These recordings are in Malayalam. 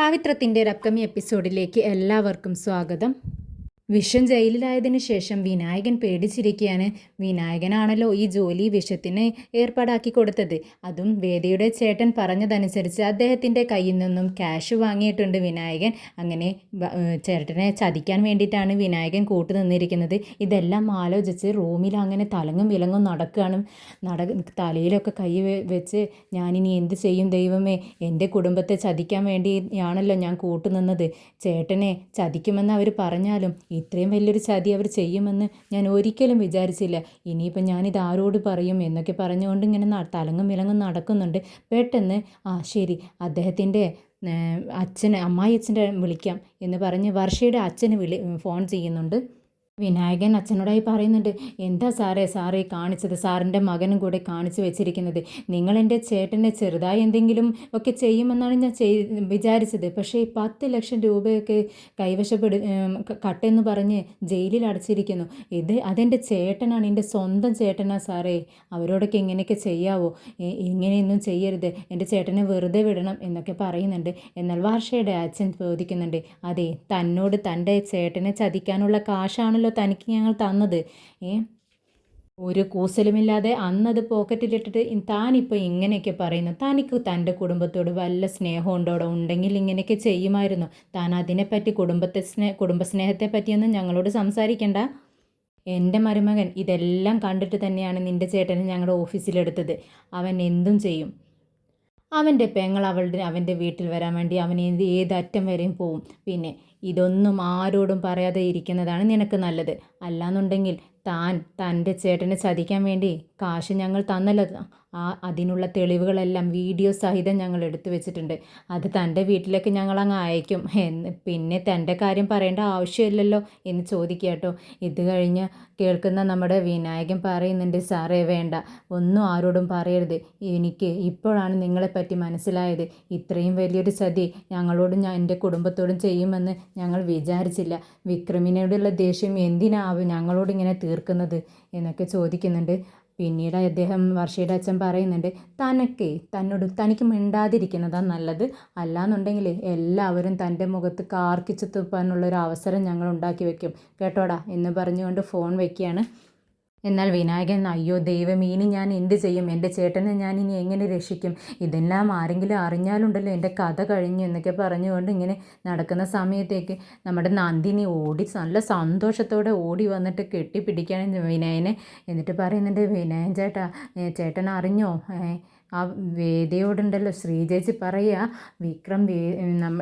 പാവിത്രത്തിന്റെ ഒരു അപ്കമിങ് എപ്പിസോഡിലേക്ക് എല്ലാവർക്കും സ്വാഗതം. വിഷം ജയിലിലായതിനു ശേഷം വിനായകൻ പേടിച്ചിരിക്കുകയാണ് വിനായകനാണല്ലോ ഈ ജോലി വിഷത്തിന് ഏർപ്പാടാക്കി കൊടുത്തത്. അതും വേദിയുടെ ചേട്ടൻ പറഞ്ഞതനുസരിച്ച് അദ്ദേഹത്തിന്റെ കയ്യിൽ നിന്നും ക്യാഷ് വാങ്ങിയിട്ടുണ്ട് വിനായകൻ. അങ്ങനെ ചേട്ടനെ ചതിക്കാൻ വേണ്ടിയിട്ടാണ് വിനായകൻ കൂട്ടു നിന്നിരിക്കുന്നത്. ഇതെല്ലാം ആലോചിച്ച് റൂമിൽ അങ്ങനെ തലങ്ങും വിലങ്ങും നടക്കുകയാണ്. നട തലയിലൊക്കെ കൈ വെച്ച് ഞാനിനി എന്ത് ചെയ്യും ദൈവമേ? എന്റെ കുടുംബത്തെ ചതിക്കാൻ വേണ്ടിയാണല്ലോ ഞാൻ കൂട്ടുനിന്നത് ചേട്ടനെ ചതിക്കുമെന്ന് അവർ പറഞ്ഞാലും ഇത്രയും വലിയൊരു ചതി അവർ ചെയ്യുമെന്ന് ഞാൻ ഒരിക്കലും വിചാരിച്ചില്ല. ഇനിയിപ്പം ഞാനിത് ആരോട് പറയും എന്നൊക്കെ പറഞ്ഞുകൊണ്ട് ഇങ്ങനെ തലങ്ങും വിലങ്ങും നടക്കുന്നുണ്ട്. പെട്ടെന്ന് ആ ശരി അദ്ദേഹത്തിന്റെ അച്ഛനെ അമ്മായി അച്ഛന്റെ വിളിക്കാം എന്ന് പറഞ്ഞ് വർഷയുടെ അച്ഛന് വിളി ഫോൺ ചെയ്യുന്നുണ്ട്. വിനായകൻ അച്ഛനോടായി പറയുന്നുണ്ട് എന്താ സാറേ സാറേ കാണിച്ചത്? സാറിന്റെ മകനും കൂടെ കാണിച്ചു വെച്ചിരിക്കുന്നത്. നിങ്ങൾ എന്റെ ചേട്ടനെ ചെറുതായി എന്തെങ്കിലും ഒക്കെ ചെയ്യുമെന്നാണ് ഞാൻ ചെയ് വിചാരിച്ചത്. പക്ഷേ പത്ത് ലക്ഷം രൂപയൊക്കെ കൈവശപ്പെടു കട്ടെന്ന് പറഞ്ഞ് ജയിലിൽ അടച്ചിരിക്കുന്നു. ഇത് അതെന്റെ ചേട്ടനാണ് എന്റെ സ്വന്തം ചേട്ടനാ സാറേ. അവരോടൊക്കെ ഇങ്ങനെയൊക്കെ ചെയ്യാവോ? ഇങ്ങനെയൊന്നും ചെയ്യരുത്. എന്റെ ചേട്ടനെ വെറുതെ വിടണം എന്നൊക്കെ പറയുന്നുണ്ട്. എന്നാൽ വർഷയുടെ അച്ഛൻ ചോദിക്കുന്നുണ്ട് അതെ തന്നോട് തന്റെ ചേട്ടനെ ചതിക്കാനുള്ള കാശാണല്ലോ തനിക്ക് ഞങ്ങൾ തന്നത്. ഏ? ഒരു കൂസലുമില്ലാതെ അന്നത് പോക്കറ്റിലിട്ടിട്ട് താനിപ്പോൾ ഇങ്ങനെയൊക്കെ പറയുന്നു. തനിക്ക് തന്റെ കുടുംബത്തോട് വല്ല സ്നേഹം ഉണ്ടോടോ ഉണ്ടെങ്കിൽ ഇങ്ങനെയൊക്കെ ചെയ്യുമായിരുന്നു. താൻ അതിനെപ്പറ്റി കുടുംബത്തെ സ്നേഹ കുടുംബസ്നേഹത്തെ പറ്റിയൊന്നും ഞങ്ങളോട് സംസാരിക്കണ്ട. എന്റെ മരുമകൻ ഇതെല്ലാം കണ്ടിട്ട് തന്നെയാണ് നിന്റെ ചേട്ടനെ ഞങ്ങളുടെ ഓഫീസിലെടുത്തത്. അവൻ എന്തും ചെയ്യും. അവന്റെ പെങ്ങൾ അവളുടെ അവന്റെ വീട്ടിൽ വരാൻ വേണ്ടി അവൻ ഏത് അറ്റം വരെയും പോവും. പിന്നെ ഇതൊന്നും ആരോടും പറയാതെ ഇരിക്കുന്നതാണ് നിനക്ക് നല്ലത്. അല്ലാന്നുണ്ടെങ്കിൽ താൻ തന്റെ ചേട്ടനെ ചതിക്കാൻ വേണ്ടി കാശ് ഞങ്ങൾ തന്നല്ലോ. ആ അതിനുള്ള തെളിവുകളെല്ലാം വീഡിയോ സഹിതം ഞങ്ങൾ എടുത്തു വെച്ചിട്ടുണ്ട്. അത് തന്റെ വീട്ടിലേക്ക് ഞങ്ങൾ അങ്ങ് അയക്കും. എന്ന് പിന്നെ തന്റെ കാര്യം പറയേണ്ട ആവശ്യമില്ലല്ലോ എന്ന് ചോദിക്കുക കേട്ടോ. ഇത് കഴിഞ്ഞ് കേൾക്കുന്ന നമ്മുടെ വിനായകൻ പറയുന്നുണ്ട് സാറേ വേണ്ട. ഒന്നും ആരോടും പറയരുത്. എനിക്ക് ഇപ്പോഴാണ് നിങ്ങളെപ്പറ്റി മനസ്സിലായത്. ഇത്രയും വലിയൊരു ചതി ഞങ്ങളോടും ഞാൻ എന്റെ കുടുംബത്തോടും ചെയ്യുമെന്ന് ഞങ്ങൾ വിചാരിച്ചില്ല. വിക്രമിനോടുള്ള ദേഷ്യം എന്തിനാവും ഞങ്ങളോട് ഇങ്ങനെ തീർക്കുന്നത് എന്നൊക്കെ ചോദിക്കുന്നുണ്ട്. പിന്നീട് അദ്ദേഹം വർഷയുടെ അച്ഛൻ പറയുന്നുണ്ട് തനക്ക് തന്നോട് തനിക്ക് മിണ്ടാതിരിക്കുന്നതാണ് നല്ലത്. അല്ലാന്നുണ്ടെങ്കിൽ എല്ലാവരും തന്റെ മുഖത്ത് കാർക്കിച്ചു തുപ്പാനുള്ളൊരു അവസരം ഞങ്ങൾ ഉണ്ടാക്കി വെക്കും. കേട്ടോടാ? എന്ന് പറഞ്ഞുകൊണ്ട് ഫോൺ വയ്ക്കുകയാണ് എന്നാൽ വിനായകൻ അയ്യോ ദൈവം ഇനി ഞാൻ എന്ത് ചെയ്യും? എന്റെ ചേട്ടനെ ഞാൻ ഇനി എങ്ങനെ രക്ഷിക്കും? ഇതെല്ലാം ആരെങ്കിലും അറിഞ്ഞാലുണ്ടല്ലോ എന്റെ കഥ കഴിഞ്ഞു എന്നൊക്കെ പറഞ്ഞുകൊണ്ട് ഇങ്ങനെ നടക്കുന്ന സമയത്തേക്ക് നമ്മുടെ നന്ദിനി ഓടി നല്ല സന്തോഷത്തോടെ ഓടി വന്നിട്ട് കെട്ടിപ്പിടിക്കുകയാണ് വിനായനെ എന്നിട്ട് പറയുന്നുണ്ട് വിനായൻ ചേട്ടാ ചേട്ടൻ അറിഞ്ഞോ? ആ വേദയോടുണ്ടല്ലോ. ശ്രീജേജി പറയുക വിക്രം വേ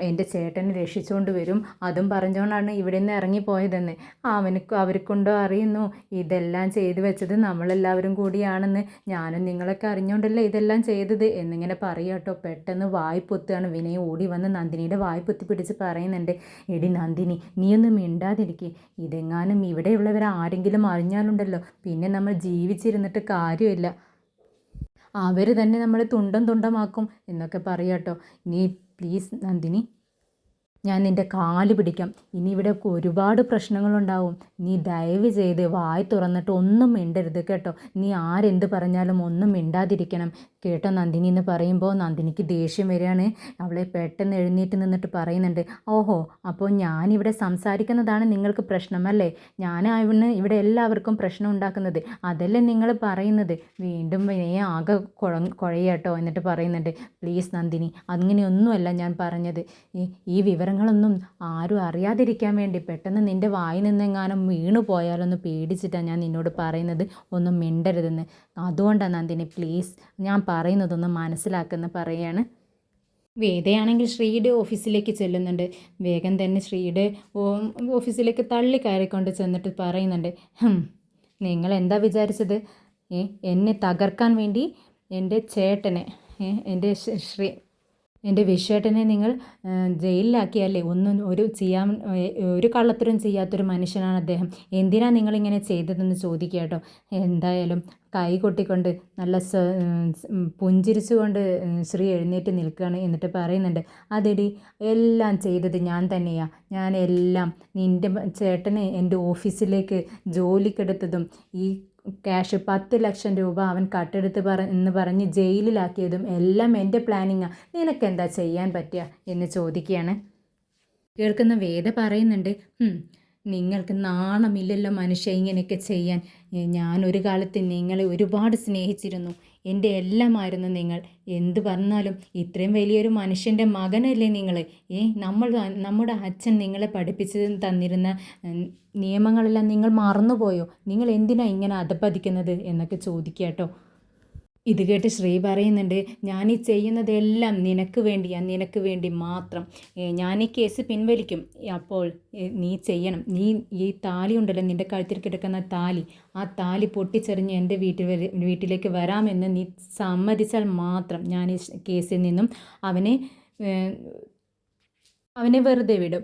എന്റെ ചേട്ടനെ രക്ഷിച്ചുകൊണ്ട് വരും. അതും പറഞ്ഞുകൊണ്ടാണ് ഇവിടെ നിന്ന് ഇറങ്ങിപ്പോയതെന്ന്. അവനക്ക് അവർക്കുണ്ടോ അറിയുന്നു. ഇതെല്ലാം ചെയ്തു വെച്ചത് നമ്മളെല്ലാവരും കൂടിയാണെന്ന്. ഞാനും നിങ്ങളൊക്കെ അറിഞ്ഞുകൊണ്ടല്ലേ ഇതെല്ലാം ചെയ്തത്. എന്നിങ്ങനെ പറയാട്ടോ പെട്ടെന്ന് വായ്പൊത്തുകയാണ് വിനയ് ഓടി വന്ന് നന്ദിനിയുടെ വായ്പൊത്തി പിടിച്ച് പറയുന്നുണ്ട് എടി നന്ദിനി നീയൊന്നും മിണ്ടാതിരിക്കേ. ഇതെങ്ങാനും ഇവിടെയുള്ളവർ ആരെങ്കിലും അറിഞ്ഞാലുണ്ടല്ലോ. പിന്നെ നമ്മൾ ജീവിച്ചിരുന്നിട്ട് കാര്യമില്ല. അവർ തന്നെ നമ്മളെ തുണ്ടം തുണ്ടമാക്കും എന്നൊക്കെ പറയാട്ടോ നീ പ്ലീസ് നന്ദിനി ഞാൻ നിന്റെ കാൽ പിടിക്കാം. ഇനി ഇവിടെ ഒരുപാട് പ്രശ്നങ്ങളുണ്ടാവും. നീ ദയവ് ചെയ്ത് വായി തുറന്നിട്ട് ഒന്നും മിണ്ടരുത് കേട്ടോ. നീ ആരെന്ത് പറഞ്ഞാലും ഒന്നും മിണ്ടാതിരിക്കണം. കേട്ടോ നന്ദിനി എന്ന് പറയുമ്പോൾ നന്ദിനിക്ക് ദേഷ്യം വരികയാണ്. അവളെ പെട്ടെന്ന് എഴുന്നേറ്റ് നിന്നിട്ട് പറയുന്നുണ്ട് ഓഹോ അപ്പോൾ ഞാനിവിടെ സംസാരിക്കുന്നതാണ് നിങ്ങൾക്ക് പ്രശ്നമല്ലേ ഞാനാണ് ഇവിടെ എല്ലാവർക്കും പ്രശ്നം ഉണ്ടാക്കുന്നത്. അതല്ലേ നിങ്ങൾ പറയുന്നത്? വീണ്ടും നീ ആകെ കുഴ കുഴയാട്ടോ എന്നിട്ട് പറയുന്നുണ്ട്. പ്ലീസ് നന്ദിനി അങ്ങനെയൊന്നുമല്ല ഞാൻ പറഞ്ഞത്. ഈ ഈ വിവരങ്ങളൊന്നും ആരും അറിയാതിരിക്കാൻ വേണ്ടി പെട്ടെന്ന് നിന്റെ വായിൽ നിന്നെങ്ങാനും വീണു പോയാലൊന്ന് പേടിച്ചിട്ടാണ് ഞാൻ നിന്നോട് പറയുന്നത്. ഒന്നും മിണ്ടരുതെന്ന്. അതുകൊണ്ടാണ് നന്ദിനി പ്ലീസ് ഞാൻ പറയുന്നതൊന്ന് മനസ്സിലാക്കുന്ന പറയാണ്. വേദയാണെങ്കിൽ ശ്രീയുടെ ഓഫീസിലേക്ക് ചെല്ലുന്നുണ്ട്. വേഗം തന്നെ ശ്രീയുടെ ഓഫീസിലേക്ക് തള്ളി കയറിക്കൊണ്ട് ചെന്നിട്ട് പറയുന്നുണ്ട്. നിങ്ങൾ എന്താ വിചാരിച്ചത്? എന്നെ തകർക്കാൻ വേണ്ടി എന്റെ ചേട്ടനെ എന്റെ ശ്രീ എന്റെ വിശ്വേട്ടനെ നിങ്ങൾ ജയിലിലാക്കിയല്ലേ ഒന്നും ഒരു ചെയ്യാൻ ഒരു കള്ളത്തരം ചെയ്യാത്തൊരു മനുഷ്യനാണ് അദ്ദേഹം. എന്തിനാണ് നിങ്ങളിങ്ങനെ ചെയ്തതെന്ന് ചോദിക്കുക കേട്ടോ. എന്തായാലും കൈ കൊട്ടിക്കൊണ്ട് നല്ല പുഞ്ചിരിച്ചുകൊണ്ട് ശ്രീ എഴുന്നേറ്റ് നിൽക്കുകയാണ് എന്നിട്ട് പറയുന്നുണ്ട് അതെടി എല്ലാം ചെയ്തത് ഞാൻ തന്നെയാണ് ഞാൻ എല്ലാം നിന്റെ ചേട്ടനെ എന്റെ ഓഫീസിലേക്ക് ജോലിക്കെടുത്തതും ഈ ക്യാഷ് പത്ത് ലക്ഷം രൂപ അവൻ കട്ടെടുത്ത് പറ എന്ന് പറഞ്ഞ് ജയിലിലാക്കിയതും എല്ലാം എന്റെ പ്ലാനിങ്ങാണ് നിനക്കെന്താ ചെയ്യാൻ പറ്റുക? എന്ന് ചോദിക്കുകയാണ്. കേൾക്കുന്ന വേദ പറയുന്നുണ്ട് "ഹും, നിങ്ങൾക്ക് നാണമില്ലല്ലോ മനുഷ്യ ഇങ്ങനെയൊക്കെ ചെയ്യാൻ. ഞാനൊരു കാലത്ത് നിങ്ങളെ ഒരുപാട് സ്നേഹിച്ചിരുന്നു. എന്റെ എല്ലാമായിരുന്നു നിങ്ങൾ. എന്ത് പറഞ്ഞാലും ഇത്രയും വലിയൊരു മനുഷ്യന്റെ മകനല്ലേ നിങ്ങൾ? ഏ നമ്മൾ നമ്മുടെ അച്ഛൻ നിങ്ങളെ പഠിപ്പിച്ച് തന്നിരുന്ന നിയമങ്ങളെല്ലാം നിങ്ങൾ മറന്നുപോയോ? നിങ്ങൾ എന്തിനാണ് ഇങ്ങനെ അധപ്പതിക്കുന്നത് എന്നൊക്കെ ചോദിക്കുക കേട്ടോ. ഇത് കേട്ട് ശ്രീ പറയുന്നുണ്ട് ഞാൻ ഈ ചെയ്യുന്നതെല്ലാം നിനക്ക് വേണ്ടിയാ നിനക്ക് വേണ്ടി മാത്രം. ഞാൻ ഈ കേസ് പിൻവലിക്കും. അപ്പോൾ നീ ചെയ്യണം. നീ ഈ താലി ഉണ്ടല്ലോ നിന്റെ കഴുത്തിൽ കിടക്കുന്ന താലി. ആ താലി പൊട്ടിച്ചെറിഞ്ഞ് എന്റെ വീട്ടിൽ വീട്ടിലേക്ക് വരാമെന്ന് നീ സമ്മതിച്ചാൽ മാത്രം ഞാൻ ഈ കേസിൽ നിന്നും അവനെ അവനെ വെറുതെ വിടും.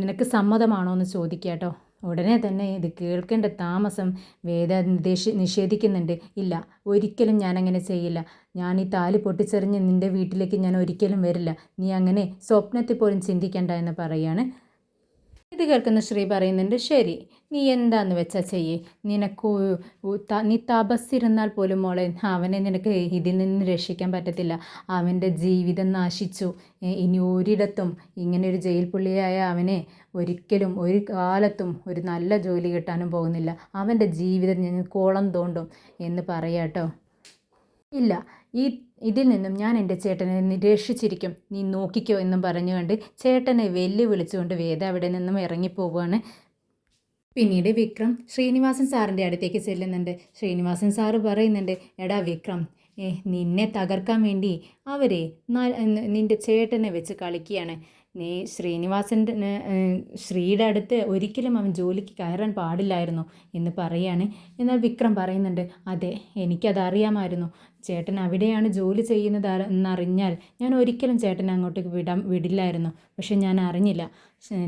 നിനക്ക് സമ്മതമാണോ എന്ന് ചോദിക്കുക കേട്ടോ ഉടനെ തന്നെ ഇത് കേൾക്കേണ്ട താമസം വേദ നിദേശി നിഷേധിക്കുന്നുണ്ട്. ഇല്ല ഒരിക്കലും ഞാൻ അങ്ങനെ ചെയ്യില്ല. ഞാൻ ഈ താലി പൊട്ടിച്ചെറിഞ്ഞ് നിന്റെ വീട്ടിലേക്ക് ഞാൻ ഒരിക്കലും വരില്ല. നീ അങ്ങനെ സ്വപ്നത്തിൽ പോലും ചിന്തിക്കേണ്ട എന്ന് പറയാണ് ഇത് കേൾക്കുന്ന ശ്രീ പറയുന്നുണ്ട് ശരി നീ എന്താന്ന് വെച്ചാൽ ചെയ്യേ? നിനക്ക് നീ തപസ്സിരുന്നാൽ പോലും മോളെ അവനെ നിനക്ക് ഇതിൽ നിന്ന് രക്ഷിക്കാൻ പറ്റത്തില്ല. അവന്റെ ജീവിതം നാശിച്ചു. ഇനി ഒരിടത്തും ഇങ്ങനെ ഒരു ജയിൽ പുള്ളിയായ അവനെ ഒരിക്കലും ഒരു കാലത്തും ഒരു നല്ല ജോലി കിട്ടാനും പോകുന്നില്ല. അവന്റെ ജീവിതം ഞാൻ കോളം തോണ്ടും. എന്ന് പറയാട്ടോ. ഇല്ല. ഈ ഇതിൽ നിന്നും ഞാൻ എന്റെ ചേട്ടനെ നിരീക്ഷിച്ചിരിക്കും. നീ നോക്കിക്കോ എന്നും പറഞ്ഞുകൊണ്ട് ചേട്ടനെ വെല്ലുവിളിച്ചുകൊണ്ട് വേദ അവിടെ നിന്നും ഇറങ്ങിപ്പോവുകയാണ്. പിന്നീട് വിക്രം ശ്രീനിവാസൻ സാറിന്റെ അടുത്തേക്ക് ചെല്ലുന്നുണ്ട്. ശ്രീനിവാസൻ സാറ് പറയുന്നുണ്ട് എടാ വിക്രം നിന്നെ തകർക്കാൻ വേണ്ടി അവരെ നിന്റെ ചേട്ടനെ വെച്ച് കളിക്കുകയാണ്. നീ ശ്രീനിവാസന്റെ ശ്രീയുടെ അടുത്ത് ഒരിക്കലും അവൻ ജോലിക്ക് കയറാൻ പാടില്ലായിരുന്നു എന്ന് പറയാണ്. എന്നാൽ വിക്രം പറയുന്നുണ്ട് അതെ എനിക്കതറിയാമായിരുന്നു. ചേട്ടൻ അവിടെയാണ് ജോലി ചെയ്യുന്നത് എന്നറിഞ്ഞാൽ ഞാൻ ഒരിക്കലും ചേട്ടനെ അങ്ങോട്ടേക്ക് വിടാൻ വിടില്ലായിരുന്നു. പക്ഷെ ഞാൻ അറിഞ്ഞില്ല.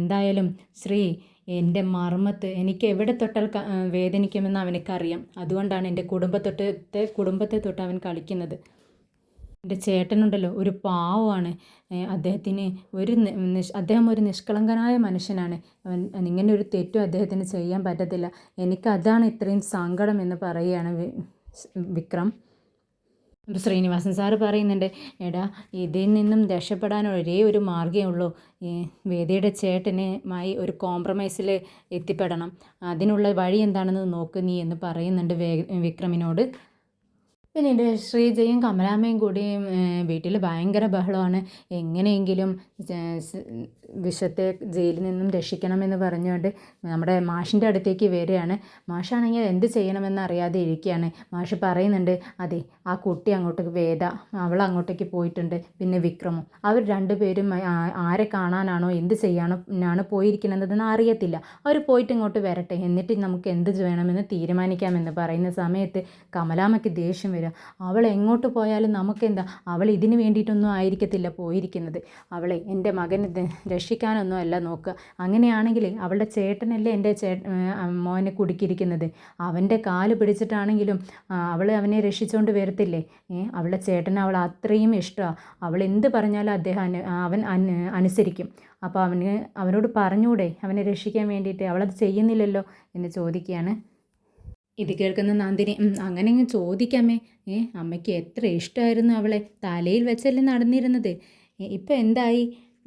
എന്തായാലും ശ്രീ എന്റെ മർമ്മത്ത് എനിക്ക് എവിടെ തൊട്ടാൽ വേദനിക്കുമെന്ന് അവനക്കറിയാം. അതുകൊണ്ടാണ് എന്റെ കുടുംബത്തൊട്ടത്തെ കുടുംബത്തെ തൊട്ട് അവൻ കളിക്കുന്നത്. എന്റെ ചേട്ടനുണ്ടല്ലോ ഒരു പാവമാണ്. അദ്ദേഹത്തിന് ഒരു അദ്ദേഹം ഒരു നിഷ്കളങ്കനായ മനുഷ്യനാണ്. അവൻ ഇങ്ങനെ ഒരു തെറ്റും അദ്ദേഹത്തിന് ചെയ്യാൻ പറ്റത്തില്ല. എനിക്കതാണ് ഇത്രയും സങ്കടം എന്ന് പറയുകയാണ് വിക്രം. അപ്പോൾ ശ്രീനിവാസൻ സാറ് പറയുന്നുണ്ട് എടാ ഇതിൽ നിന്നും രക്ഷപ്പെടാൻ ഒരേ ഒരു മാർഗമേ ഉള്ളൂ. ഈ വേദിയുടെ ചേട്ടനുമായി ഒരു കോംപ്രമൈസിൽ എത്തിപ്പെടണം. അതിനുള്ള വഴി എന്താണെന്ന് നോക്ക് നീ എന്ന് പറയുന്നുണ്ട് വേ വിക്രമിനോട്. പിന്നീട് ശ്രീജയും കമലാമ്മയും കൂടി വീട്ടിൽ ഭയങ്കര ബഹളമാണ്. എങ്ങനെയെങ്കിലും വിഷത്തെ ജയിലിൽ നിന്നും രക്ഷിക്കണമെന്ന് പറഞ്ഞുകൊണ്ട് നമ്മുടെ മാഷിന്റെ അടുത്തേക്ക് വരികയാണ്. മാഷാണെങ്കിൽ എന്ത് ചെയ്യണമെന്ന് അറിയാതെ ഇരിക്കുകയാണ്. മാഷ് പറയുന്നുണ്ട് അതെ ആ കുട്ടി അങ്ങോട്ടേക്ക് വേദ അവൾ അങ്ങോട്ടേക്ക് പോയിട്ടുണ്ട്. പിന്നെ വിക്രമും അവർ രണ്ടുപേരും ആരെ കാണാനാണോ എന്ത് ചെയ്യാനോ ആണ് പോയിരിക്കുന്നതെന്ന് അറിയത്തില്ല. അവർ പോയിട്ട് ഇങ്ങോട്ട് വരട്ടെ എന്നിട്ട് നമുക്ക് എന്ത് വേണമെന്ന് തീരുമാനിക്കാമെന്ന് പറയുന്ന സമയത്ത് കമലാമ്മയ്ക്ക് ദേഷ്യം വരിക അവൾ എങ്ങോട്ട് പോയാലും നമുക്കെന്താ? അവൾ ഇതിന് വേണ്ടിയിട്ടൊന്നും ആയിരിക്കത്തില്ല പോയിരിക്കുന്നത്. അവളെ എന്റെ മകനെ രക്ഷിക്കാനൊന്നും അല്ല നോക്കുക. അങ്ങനെയാണെങ്കിൽ അവളുടെ ചേട്ടനല്ലേ എന്റെ ചേ മോനെ കുടുക്കിയിരിക്കുന്നത്. അവന്റെ കാൽ പിടിച്ചിട്ടാണെങ്കിലും അവൾ അവനെ രക്ഷിച്ചുകൊണ്ട് വരത്തില്ലേ? ഏ അവളുടെ ചേട്ടൻ അവൾ അത്രയും ഇഷ്ടമാണ് അവൾ എന്ത് പറഞ്ഞാലും അദ്ദേഹം അവൻ അനുസരിക്കും. അപ്പോൾ അവന് അവനോട് പറഞ്ഞൂടെ അവനെ രക്ഷിക്കാൻ വേണ്ടിയിട്ട്. അവളത് ചെയ്യുന്നില്ലല്ലോ എന്ന് ചോദിക്കുകയാണ് ഇത് കേൾക്കുന്ന നന്ദിനി "ഉം, അങ്ങനെ അങ്ങ് ചോദിക്കാമേ. ഏ അമ്മയ്ക്ക് എത്ര ഇഷ്ടമായിരുന്നു അവളെ. തലയിൽ വെച്ചല്ലേ നടന്നിരുന്നത്. ഇപ്പം എന്തായി?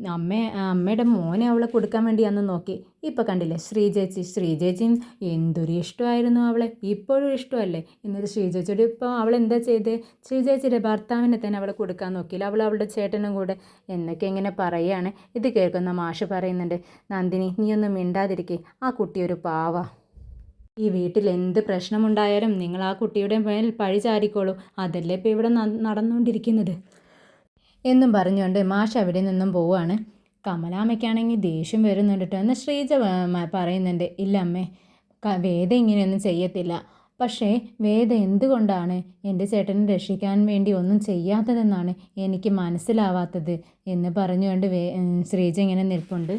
അമ്മ അമ്മയുടെ മോനെ അവളെ കൊടുക്കാൻ വേണ്ടി അന്ന് നോക്കി. ഇപ്പം കണ്ടില്ലേ ശ്രീചേച്ചി ശ്രീചേച്ചിയും എന്തൊരു ഇഷ്ടമായിരുന്നു അവളെ. ഇപ്പോഴും ഇഷ്ടമല്ലേ? എന്നിട്ട് ശ്രീചേച്ചിയുടെ ഇപ്പോൾ അവൾ എന്താ ചെയ്തേ? ശ്രീചേച്ചിയുടെ ഭർത്താവിനെ തന്നെ അവളെ കൊടുക്കാൻ നോക്കിയില്ല. അവൾ അവളുടെ ചേട്ടനും കൂടെ എന്നൊക്കെ ഇങ്ങനെ പറയുകയാണ്. ഇത് കേൾക്കുന്ന മാഷ് പറയുന്നുണ്ട് നന്ദിനി നീ ഒന്നും മിണ്ടാതിരിക്കേ. ആ കുട്ടി ഒരു പാവ. ഈ വീട്ടിൽ എന്ത് പ്രശ്നമുണ്ടായാലും നിങ്ങൾ ആ കുട്ടിയുടെ മേൽ പഴി ചാരിക്കോളൂ. അതല്ലേ ഇപ്പോൾ ഇവിടെ നടന്നുകൊണ്ടിരിക്കുന്നത്? എന്നും പറഞ്ഞുകൊണ്ട് മാഷ് അവിടെ നിന്നും പോവുകയാണ് കമലാമ്മയ്ക്കാണെങ്കിൽ ദേഷ്യം വരുന്നുണ്ട് കേട്ടോ എന്നാൽ ശ്രീജ പറയുന്നുണ്ട് ഇല്ല അമ്മേ വേദ ഇങ്ങനെയൊന്നും ചെയ്യത്തില്ല. പക്ഷേ വേദ എന്തുകൊണ്ടാണ് എന്റെ ചേട്ടനെ രക്ഷിക്കാൻ വേണ്ടി ഒന്നും ചെയ്യാത്തതെന്നാണ് എനിക്ക് മനസ്സിലാവാത്തത് എന്ന് പറഞ്ഞുകൊണ്ട് വേ ശ്രീജ ഇങ്ങനെ നിൽപ്പുണ്ട്.